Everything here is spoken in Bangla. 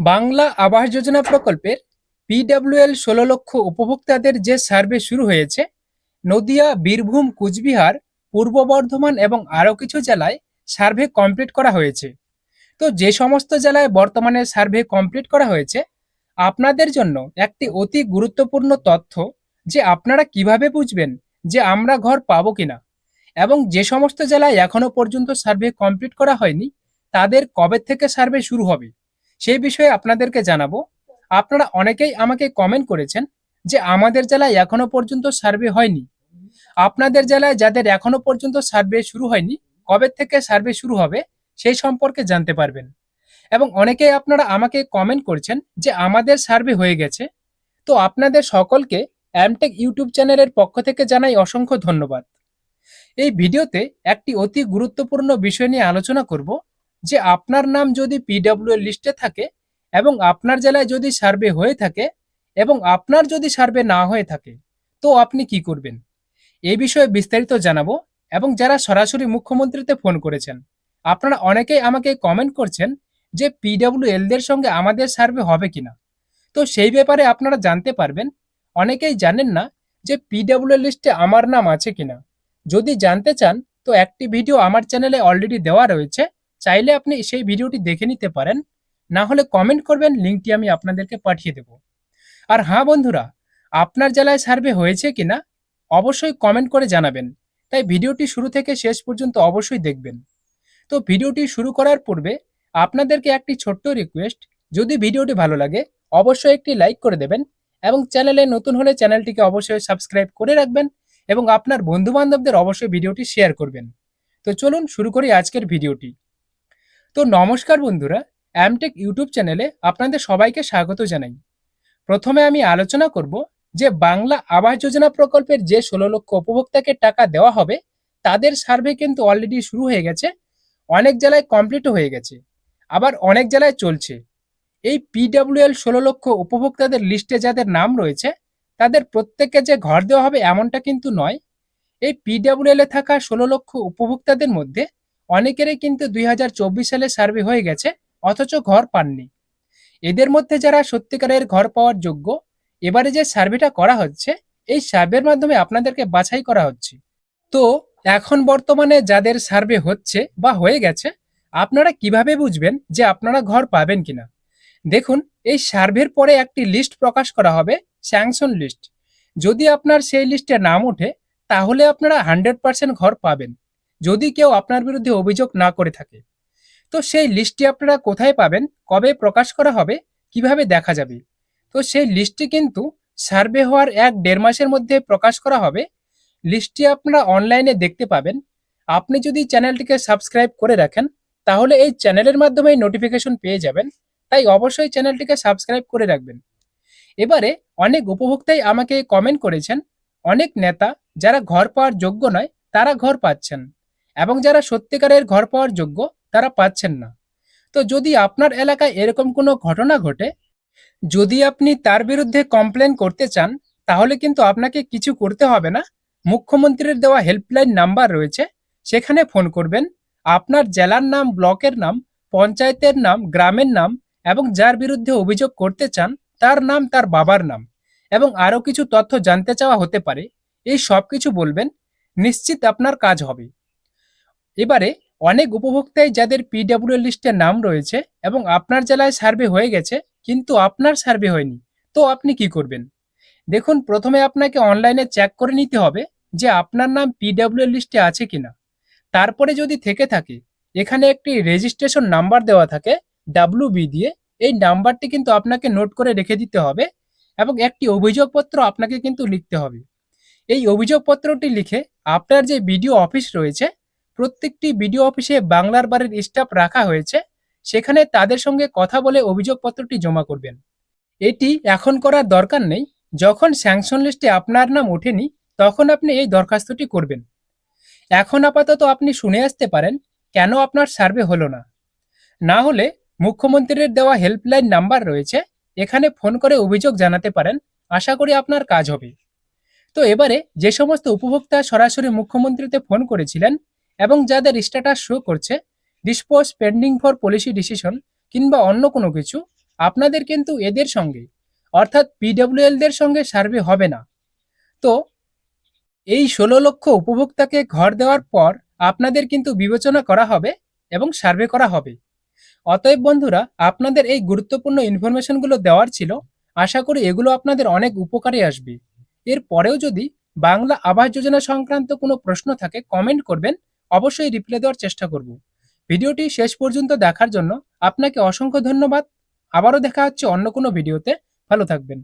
বাংলা আবাস যোজনা প্রকল্পের পিডব্লিউএল ষোলো লক্ষ উপভোক্তাদের যে সার্ভে শুরু হয়েছে, নদিয়া, বীরভূম, কুচবিহার, পূর্ব বর্ধমান এবং আরও কিছু জেলায় সার্ভে কমপ্লিট করা হয়েছে। তো যে সমস্ত জেলায় বর্তমানে সার্ভে কমপ্লিট করা হয়েছে, আপনাদের জন্য একটি অতি গুরুত্বপূর্ণ তথ্য যে আপনারা কীভাবে বুঝবেন যে আমরা ঘর পাবো কিনা এবং যে সমস্ত জেলায় এখনও পর্যন্ত সার্ভে কমপ্লিট করা হয়নি, তাদের কবে থেকে সার্ভে শুরু হবে? সেই বিষয়ে আপনাদেরকে জানাব। আপনারা অনেকেই আমাকে কমেন্ট করেছেন যে আমাদের জেলায় এখনও পর্যন্ত সার্ভে হয়নি। আপনাদের জেলায় যাদের এখনও পর্যন্ত সার্ভে শুরু হয়নি, কবে থেকে সার্ভে শুরু হবে সেই সম্পর্কে জানতে পারবেন। এবং অনেকেই আপনারা আমাকে কমেন্ট করছেন যে আমাদের সার্ভে হয়ে গেছে। তো আপনাদের সকলকে অ্যামটেক ইউটিউব চ্যানেলের পক্ষ থেকে জানাই অসংখ্য ধন্যবাদ। এই ভিডিওতে একটি অতি গুরুত্বপূর্ণ বিষয় নিয়ে আলোচনা করব। যে আপনার নাম যদি পিডব্লিউ লিস্টে থাকে এবং আপনার জেলায় যদি সার্ভে হয়ে থাকে এবং আপনার যদি সার্ভে না হয়ে থাকে, তো আপনি কি করবেন? এই বিষয়ে বিস্তারিত জানাব এবং যারা সরাসরি মুখ্যমন্ত্রীতে ফোন করেছেন, আপনারা অনেকেই আমাকে কমেন্ট করছেন যে পিডব্লিউএলদের সঙ্গে আমাদের সার্ভে হবে কিনা। তো সেই ব্যাপারে আপনারা জানতে পারবেন, অনেকেই জানেন না যে পিডব্লিউ লিস্টে আমার নাম আছে কিনা। যদি জানতে চান, তো একটি ভিডিও আমার চ্যানেলে অলরেডি দেওয়া রয়েছে চাইলে আপনি সেই ভিডিওটি দেখে নিতে পারেন। না হলে কমেন্ট করবেন লিঙ্কটি আমি আপনাদেরকে পাঠিয়ে দেব। আর হ্যাঁ বন্ধুরা, আপনার জেলায় সার্ভে হয়েছে কিনা? অবশ্যই কমেন্ট করে জানাবেন। তাই ভিডিওটি শুরু থেকে শেষ পর্যন্ত অবশ্যই দেখবেন। তো ভিডিওটি শুরু করার পূর্বে আপনাদেরকে একটি ছোট্ট রিকোয়েস্ট যদি ভিডিওটি ভালো লাগে, অবশ্যই একটি লাইক করে দেবেন এবং চ্যানেলে নতুন হলে চ্যানেলটিকে অবশ্যই সাবস্ক্রাইব করে রাখবেন এবং আপনার বন্ধু বান্ধবদের অবশ্যই ভিডিওটি শেয়ার করবেন। তো চলুন শুরু করি আজকের ভিডিওটি। তো নমস্কার বন্ধুরা অ্যামটেক ইউটিউব চ্যানেলে আপনাদের সবাইকে স্বাগত জানাই। প্রথমে আমি আলোচনা করব যে বাংলা আবাস যোজনা প্রকল্পের যে ষোলো লক্ষ উপভোক্তাকে টাকা দেওয়া হবে, তাদের সার্ভে কিন্তু অলরেডি শুরু হয়ে গেছে, অনেক জেলায় কমপ্লিটও হয়ে গেছে, আবার অনেক জেলায় চলছে। এই পিডব্লিউএল ষোলো লক্ষ উপভোক্তাদের লিস্টে যাদের নাম রয়েছে, তাদের প্রত্যেককে যে ঘর দেওয়া হবে এমনটা কিন্তু নয়। এই পিডব্লিউএল এ থাকা ষোলো লক্ষ উপভোক্তাদের মধ্যে অনেকেরই কিন্তু দুই হাজার চব্বিশ সালে সার্ভে হয়ে গেছে, অথচ ঘর পাননি। এদের মধ্যে যারা সত্যিকারের ঘর পাওয়ার যোগ্য, এবারে যে সার্ভেটা করা হচ্ছে, এই সার্ভের মাধ্যমে আপনাদেরকে বাছাই করা হচ্ছে। তো এখন বর্তমানে যাদের সার্ভে হচ্ছে বা হয়ে গেছে, আপনারা কীভাবে বুঝবেন যে আপনারা ঘর পাবেন কিনা? দেখুন, এই সার্ভের পরে একটি লিস্ট প্রকাশ করা হবে, স্যাংশন লিস্ট। যদি আপনার সেই লিস্টে নাম ওঠে, তাহলে আপনারা হান্ড্রেড পার্সেন্ট ঘর পাবেন। যদি কেউ আপনার বিরুদ্ধে অভিযোগ না করে থাকে। তো সেই লিস্টটি আপনারা কোথায় পাবেন, কবে প্রকাশ করা হবে, কীভাবে দেখা যাবে? তো সেই লিস্টটি কিন্তু সার্ভে হওয়ার এক দেড় মাসের মধ্যে প্রকাশ করা হবে। লিস্টটি আপনারা অনলাইনে দেখতে পাবেন। আপনি যদি চ্যানেলটিকে সাবস্ক্রাইব করে রাখেন, তাহলে এই চ্যানেলের মাধ্যমে নোটিফিকেশন পেয়ে যাবেন। তাই অবশ্যই চ্যানেলটিকে সাবস্ক্রাইব করে রাখবেন। এবারে অনেক উপভোক্তাই আমাকে কমেন্ট করেছেন। অনেক নেতা যারা ঘর পাওয়ার যোগ্য নয়, তারা ঘর পাচ্ছেন। এবং যারা সত্যিকারের ঘর পাওয়ার যোগ্য, তারা পাচ্ছেন না। তো যদি আপনার এলাকায় এরকম কোনো ঘটনা ঘটে, যদি আপনি তার বিরুদ্ধে কমপ্লেন করতে চান, তাহলে কিন্তু আপনাকে কিছু করতে হবে না। মুখ্যমন্ত্রীর দেওয়া হেল্পলাইন নাম্বার রয়েছে, সেখানে ফোন করবেন। আপনার জেলার নাম, ব্লকের নাম, পঞ্চায়েতের নাম, গ্রামের নাম এবং যার বিরুদ্ধে অভিযোগ করতে চান, তার নাম, তার বাবার নাম এবং আরও কিছু তথ্য জানতে চাওয়া হতে পারে, এই সব কিছু বলবেন, নিশ্চিত আপনার কাজ হবে। এবারে অনেক উপভোক্তাই যাদের পিডব্লিউ লিস্টের নাম রয়েছে এবং আপনার জেলায় সার্ভে হয়ে গেছে, কিন্তু আপনার সার্ভে হয়নি। তো আপনি কি করবেন? দেখুন, প্রথমে আপনাকে অনলাইনে চেক করে নিতে হবে যে আপনার নাম পিডব্লিউ লিস্টে আছে কিনা। তারপরে যদি থেকে থাকে, এখানে একটি রেজিস্ট্রেশন নাম্বার দেওয়া থাকে ডাব্লু দিয়ে। এই নাম্বারটি কিন্তু আপনাকে নোট করে রেখে দিতে হবে এবং একটি অভিযোগপত্র আপনাকে কিন্তু লিখতে হবে। এই অভিযোগপত্রটি লিখে আপনার যে বিডিও অফিস রয়েছে প্রত্যেকটি বিডিও অফিসে বাংলার বাড়ির স্টাফ রাখা হয়েছে। সেখানে তাদের সঙ্গে কথা বলে অভিযোগপত্রটি জমা করবেন। এটি এখন করার দরকার নেই। যখন স্যাংশন লিস্টে আপনার নাম ওঠেনি, তখন আপনি এই দরখাস্তটি করবেন। এখন আপাতত আপনি শুনে আসতে পারেন, কেন আপনার সার্ভে হলো না। না হলে মুখ্যমন্ত্রীর দেওয়া হেল্পলাইন নাম্বার রয়েছে, এখানে ফোন করে অভিযোগ জানাতে পারেন, আশা করি আপনার কাজ হবে। তো এবারে যে সমস্ত উপভোক্তা সরাসরি মুখ্যমন্ত্রীতে ফোন করেছিলেন এবং যাদের স্ট্যাটাস শো করছে dispose pending for policy decision কিংবা অন্য কোনো কিছু, আপনাদের কিন্তু এদের সঙ্গে, অর্থাৎ পিডব্লিউএলদের সঙ্গে সার্ভে হবে না। তো, এই ষোলো লক্ষ উপভোক্তাকে ঘর দেওয়ার পর আপনাদের কিন্তু বিবেচনা করা হবে এবং সার্ভে করা হবে। অতএব বন্ধুরা, আপনাদের এই গুরুত্বপূর্ণ ইনফরমেশনগুলো দেওয়ার ছিল, আশা করি এগুলো আপনাদের অনেক উপকারে আসবে। এর পরেও যদি বাংলা আবাস যোজনা সংক্রান্ত কোনো প্রশ্ন থাকে কমেন্ট করবেন অবশ্যই রিপ্লে দেওয়ার চেষ্টা করব। ভিডিওটি শেষ পর্যন্ত দেখার জন্য আপনাকে অসংখ্য ধন্যবাদ। আবারও দেখা হচ্ছে অন্য কোনো ভিডিওতে। ভালো থাকবেন।